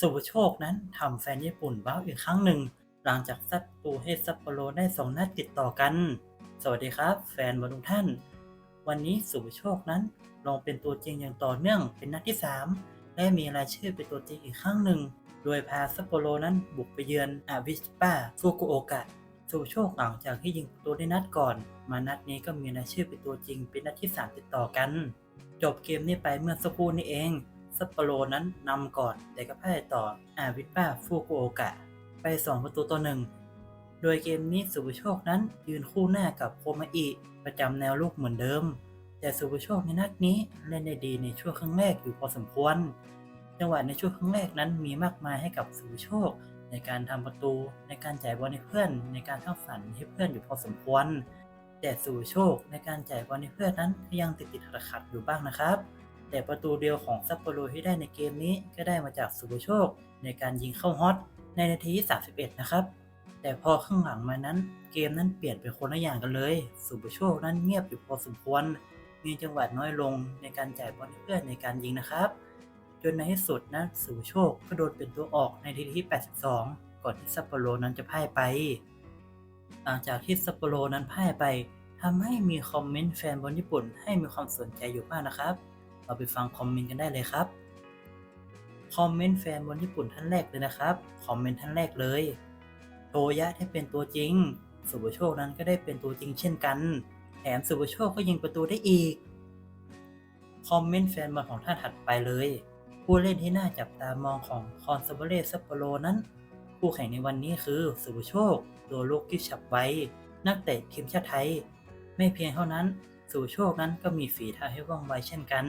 สุภโชคนั้นทำแฟนญี่ปุ่นว้าวอีกครั้งหนึ่ง หลังจากซัดปูให้ซัปโปโรได้สองนัดติดต่อกัน สวัสดีครับ แฟนบอลทุกท่าน วันนี้สุภโชคนั้นลงเป็นตัวจริงอย่างต่อเนื่องเป็นนัดที่ 3 และมีรายชื่อเป็นตัวจริงอีกครั้งหนึ่ง โดยพาซัปโปโรนั้นบุกไปเยือนอาวิสปาฟุกุโอกะสุภโชคหลังจากที่ยิงประตูได้นัดก่อน มานัดนี้ก็มีรายชื่อเป็นตัวจริงเป็นนัดที่ 3 ติดต่อกัน จบเกมนี้ไปเมื่อสักครู่นี้เอง ซัปโปโรนั้นนำก่อนแต่ก็พ่ายต่ออาวิสปาฟุกุโอกะ ไป 2 ประตูต่อหนึ่ง โดยเกมนี้สุภโชคนั้นยืนคู่หน้ากับโคมาอิประจำแนวลูกเหมือนเดิม แต่สุภโชคในนัดนี้เล่นได้ดีในช่วงครึ่งแรกอยู่พอสมควร จังหวะในช่วงครึ่งแรกนั้นมีมากมายให้กับสุภโชค ในการทำประตูในการจ่ายบอลให้เพื่อน ในการสร้างสรรค์ให้เพื่อนอยู่พอสมควรแต่สุภโชคในการจ่ายบอลให้เพื่อนนั้นยังติดติดขัดขัดอยู่บ้างนะครับ แต่ประตูเดียวของซัปโปโรที่ได้ในเกมนี้ก็ได้มาจากสุภโชค ในการยิงเข้าฮอตในนาทีที่ 31 นะครับ แต่พอข้างหลังมานั้น เกมนั้นเปลี่ยนเป็นคนละอย่างกันเลย สุภโชคนั้นเงียบอยู่พอสมควร มีจังหวะน้อยลงในการจ่ายบอลให้เพื่อนในการยิงนะครับ จนในที่สุดนะสุภโชคก็โดนเป็นตัวออกในนาทีที่ 82 ก่อนที่ซัปโปโรนั้นจะพ่ายไปหลังจากที่ซัปโปโรนั้นพ่ายไปทำให้มีคอมเมนต์แฟนบอลญี่ปุ่นให้มีความสนใจอยู่มากนะครับ เราไปฟังคอมเมนต์กันได้เลยครับ คอมเมนต์แฟนบอลญี่ปุ่นท่านแรกเลยนะครับ คอมเมนต์ท่านแรกเลยโตยะได้เป็นตัวจริง สุภโชคนั้นก็ได้เป็นตัวจริงเช่นกัน แถมสุภโชคก็ยิงประตูได้อีก คอมเมนต์แฟนบอลของท่านถัดไปเลย ผู้เล่นที่น่าจับตามองของคอนซาเบเรซัปโปโรนั้น ผู้แข่งในวันนี้คือสุภโชค ตัวลูกที่ฉับไวนักเตะทีมชาติไทย ไม่เพียงเท่านั้นสุโชคนั้นก็มีฝีเท้าให้ว่องไวเช่นกัน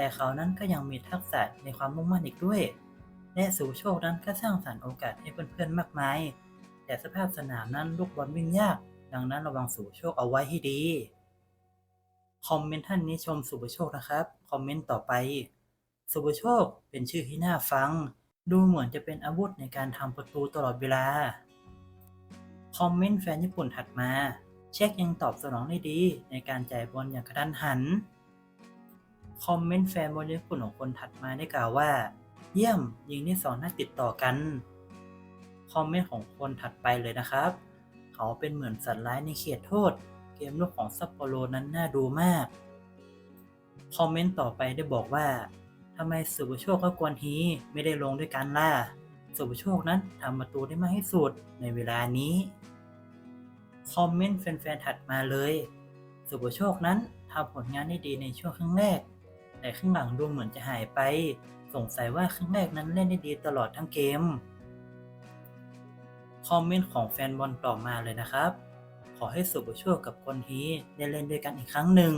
แต่เขานั้นก็ยังมีทักษะในความมุ่งมั่นอีกด้วย และสุภโชคนั้นก็สร้างสรรค์โอกาสให้เพื่อนๆมากมาย แต่สภาพสนามนั้นลูกบอลวิ่งยาก ดังนั้นระวังสุภโชคเอาไว้ให้ดี คอมเมนต์ท่านนี้ชมสุภโชคนะครับ คอมเมนต์ต่อไป สุภโชคเป็นชื่อที่น่าฟัง ดูเหมือนจะเป็นอาวุธในการทำประตูตลอดเวลา คอมเมนต์แฟนญี่ปุ่นถัดมา เช็คยังตอบสนองได้ดี ในการจ่ายบอลอย่างกระทันหัน คอมเมนต์แฟนบอลญี่ปุ่นของคนถัดมาได้กล่าวว่า เยี่ยมยิงได้สองนัดติดต่อกัน คอมเมนต์ของคนถัดไปเลยนะครับ เขาเป็นเหมือนสัตว์ร้ายในเขตโทษ เกมลุกของซัปโปโรนั้นน่าดูมาก คอมเมนต์ต่อไปได้บอกว่าทำไมสุภโชคกับกวนฮีไม่ได้ลงด้วยกันล่ะสุภโชคนั้นทำประตูได้มากที่สุดในเวลานี้คอมเมนต์แฟนๆถัดมาเลย สุภโชคนั้นทำผลงานได้ดีในช่วงครึ่งแรก แต่ครึ่งหลังดูเหมือนจะหายไป สงสัยว่าครึ่งแรกนั้นเล่นได้ดีตลอดทั้งเกม คอมเมนต์ของแฟนบอลต่อมาเลยนะครับ ขอให้สุภโชคกับคนฮีได้เล่นด้วยกันอีกครั้งหนึ่ง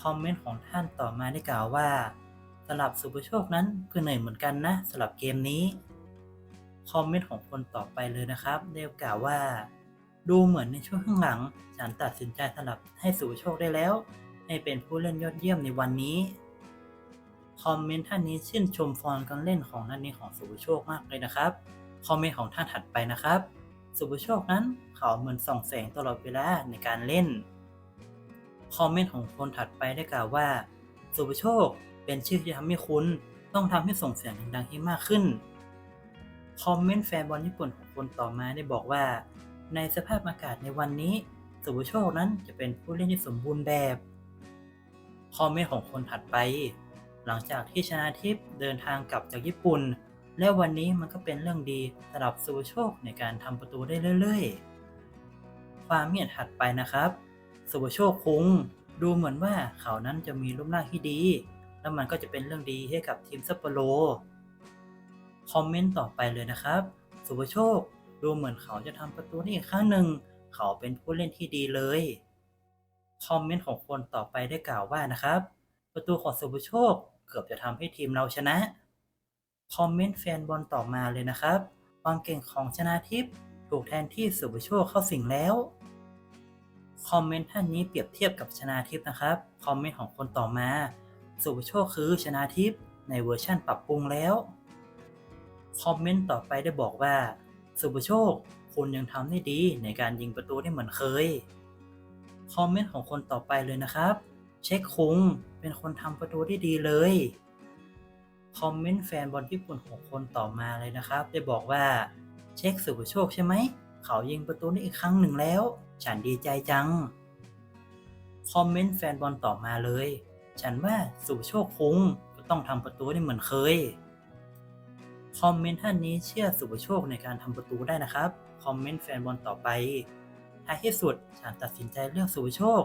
คอมเมนต์ของท่านต่อมาได้กล่าวว่าสำหรับสุภโชคนั้นก็เหนื่อยเหมือนกันนะสำหรับเกมนี้คอมเมนต์ของคนต่อไปเลยนะครับได้กล่าวว่า ดูเหมือนในช่วงข้างหลังฉันตัดสินใจสลับให้สุภโชคได้แล้ว ให้เป็นผู้เล่นยอดเยี่ยมในวันนี้ คอมเมนต์ท่านนี้ชื่นชมฟอร์มการเล่นของนัดนี้ของสุภโชคมากเลยนะครับ คอมเมนต์ของท่านถัดไปนะครับ สุภโชคนั้นเขาเหมือนส่องแสงตลอดเวลาในการเล่น คอมเมนต์ของคนถัดไปได้กล่าวว่า สุภโชคเป็นชื่อที่ทำให้คุณต้องทำให้ส่งเสียงดังๆให้มากขึ้น คอมเมนต์แฟนบอลญี่ปุ่นของคนต่อมาได้บอกว่า ในสภาพอากาศในวันนี้ สุภโชคนั้นจะเป็นผู้เล่นที่สมบูรณ์แบบ คอมเมนต์ของคนถัดไป หลังจากที่ชนะทิพย์เดินทางกลับจากญี่ปุ่น และวันนี้มันก็เป็นเรื่องดีสำหรับสุโชคในการทำประตูได้เรื่อยๆ ความเห็นถัดไปนะครับสุโชคคุงดูเหมือนว่าเขานั้นจะมีรูปร่างที่ดี แล้วมันก็จะเป็นเรื่องดีให้กับทีมซัปโปโรคอมเมนต์ต่อไปเลยนะครับสุภโชค ดูเหมือนเขาจะทำประตูได้อีกครั้งหนึ่ง เขาเป็นผู้เล่นที่ดีเลย คอมเมนต์ของคนต่อไปได้กล่าวว่านะครับ ประตูของสุภโชคเกือบจะทำให้ทีมเราชนะ คอมเมนต์แฟนบอลต่อมาเลยนะครับ ความเก่งของชนะทิพย์ถูกแทนที่สุภโชคเข้าสิงแล้ว คอมเมนต์ท่านนี้เปรียบเทียบกับชนาทิพย์นะครับ คอมเมนต์ของคนต่อมา สุภโชคคือชนาทิพย์ในเวอร์ชั่นปรับปรุงแล้ว คอมเมนต์ต่อไปได้บอกว่า สุภโชคคุณยังทำได้ดีในการยิงประตูได้เหมือนเคย คอมเมนต์ของคนต่อไปเลยนะครับ เช็คคุงเป็นคนทำประตูได้ดีเลย คอมเมนต์แฟนบอลญี่ปุ่น6คนต่อมาเลยนะครับ ได้บอกว่าเช็คสุภโชคใช่ไหม เขายิงประตูได้อีกครั้งหนึ่งแล้ว ฉันดีใจจัง คอมเมนต์แฟนบอลต่อมาเลย ฉันว่าสุภโชคคุงก็ต้องทำประตูได้เหมือนเคย คอมเมนต์ท่านนี้เชื่อสุภโชคในการทำประตูได้นะครับ คอมเมนต์แฟนบอลต่อไป ท้ายที่สุดฉันตัดสินใจเลือกสุภโชค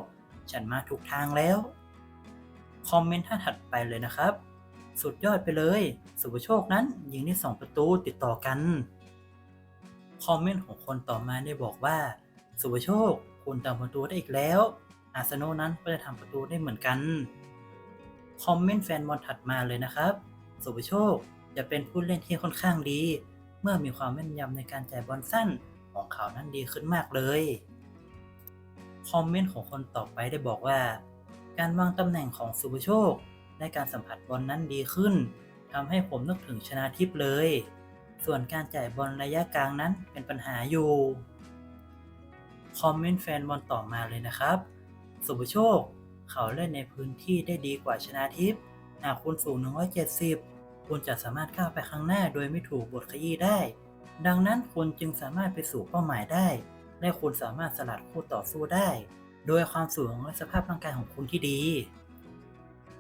ฉันมาถูกทางแล้ว คอมเมนต์ท่านถัดไปเลยนะครับ สุดยอดไปเลย สุภโชคนั้นยิงได้สองประตูติดต่อกัน คอมเมนต์ของคนต่อมาได้บอกว่า สุภโชค คุณทำประตูได้อีกแล้ว อาร์เซนอลนั้นก็จะทำประตูได้เหมือนกัน คอมเมนต์แฟนบอลถัดมาเลยนะครับ สุภโชคจะเป็นผู้เล่นที่ค่อนข้างดี เมื่อมีความแม่นยำในการจ่ายบอลสั้น ของเขานั้นดีขึ้นมากเลย คอมเมนต์ของคนต่อไปได้บอกว่า การวางตำแหน่งของสุภโชค และการสัมผัสบอลนั้นดีขึ้นทำให้ผมนึกถึงชนาทิพย์เลย ส่วนการจ่ายบอลระยะกลางนั้นเป็นปัญหาอยู่ คอมเมนต์แฟนบอลต่อมาเลยนะครับ สุภโชค เขาเล่นในพื้นที่ได้ดีกว่าชนาทิพย์หากคุณสูง 170 คุณจะสามารถก้าวไปข้างหน้าโดยไม่ถูกบดขยี้ได้ ดังนั้นคุณจึงสามารถไปสู่เป้าหมายได้ และคุณสามารถสลัดคู่ต่อสู้ได้ โดยความสูงและสภาพร่างกายของคุณที่ดี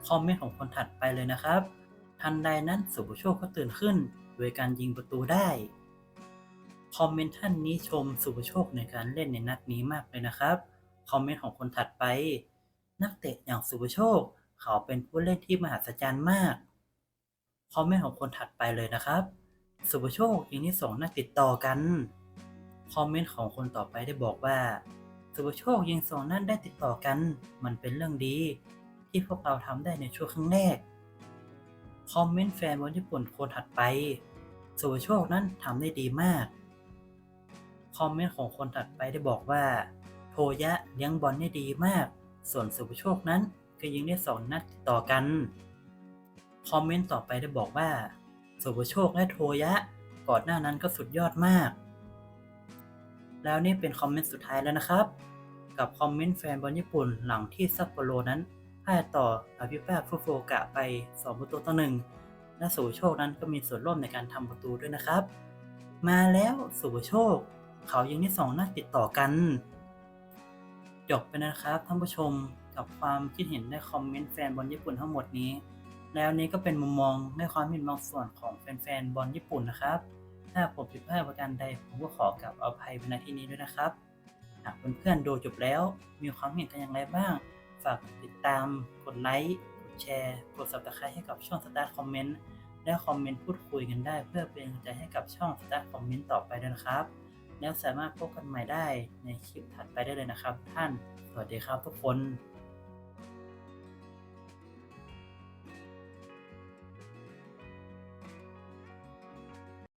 คอมเมนต์ของคนถัดไปเลยนะครับ ทันใดนั้นสุภโชคก็ตื่นขึ้น โดยการยิงประตูได้ คอมเมนต์ท่านนี้ชมสุภโชคในการเล่นในนัดนี้มากเลยนะครับ คอมเมนต์ของคนถัดไป นักเตะอย่างสุภโชค เขาเป็นผู้เล่นที่มหัศจรรย์มาก คอมเมนต์ของคนถัดไปเลยนะครับ สุภโชคยิงที่สองนัดติดต่อกัน คอมเมนต์ของคนต่อไปได้บอกว่า สุภโชคยิงสองนัดได้ติดต่อกัน มันเป็นเรื่องดี ที่พวกเราทำได้ในช่วงครั้งแรก คอมเมนต์แฟนบอลญี่ปุ่นคนถัดไป สุภโชคนั้นทำได้ดีมาก คอมเมนต์ของคนถัดไปได้บอกว่า โทยะเลี้ยงบอลได้ดีมาก ส่วนสุภโชคนั้นก็ยิงได้สองนัดติดต่อกัน คอมเมนต์ต่อไปได้บอกว่า สุภโชคและโทยะ ก่อนหน้านั้นก็สุดยอดมาก แล้วนี่เป็นคอมเมนต์สุดท้ายแล้วนะครับ กับคอมเมนต์แฟนบอลญี่ปุ่นหลังที่ซัปโปโรนั้นพ่ายต่ออาบิแปฟุโฟกะไป 2 ประตูต่อหนึ่งและสุภโชคนั้นก็มีส่วนร่วมในการทำประตูด้วยนะครับ มาแล้วสุภโชค เขายิงได้สองนัดติดต่อกันจบไปนะครับท่านผู้ชมกับความคิดเห็นในคอมเมนต์แฟนบอลญี่ปุ่นทั้งหมดนี้ แล้วนี้ก็เป็นมุมมองในความเห็นบางส่วนของแฟนๆบอลญี่ปุ่นนะครับ ถ้าผมผิดพลาดประการใดผมก็ขอกลับอภัยในที่นี้ด้วยนะครับ หากเพื่อนๆดูจบแล้ว มีความเห็นกันอย่างไรบ้าง ฝากติดตาม กดไลค์ กดแชร์ กด subscribe ให้กับช่อง Start Comment และคอมเมนต์พูดคุยกันได้ เพื่อเป็นกำลังใจให้กับช่อง Start Comment ต่อไปด้วยนะครับ แล้วสามารถพบกันใหม่ได้ในคลิปถัดไปได้เลยนะครับ ท่าน สวัสดีครับทุกคน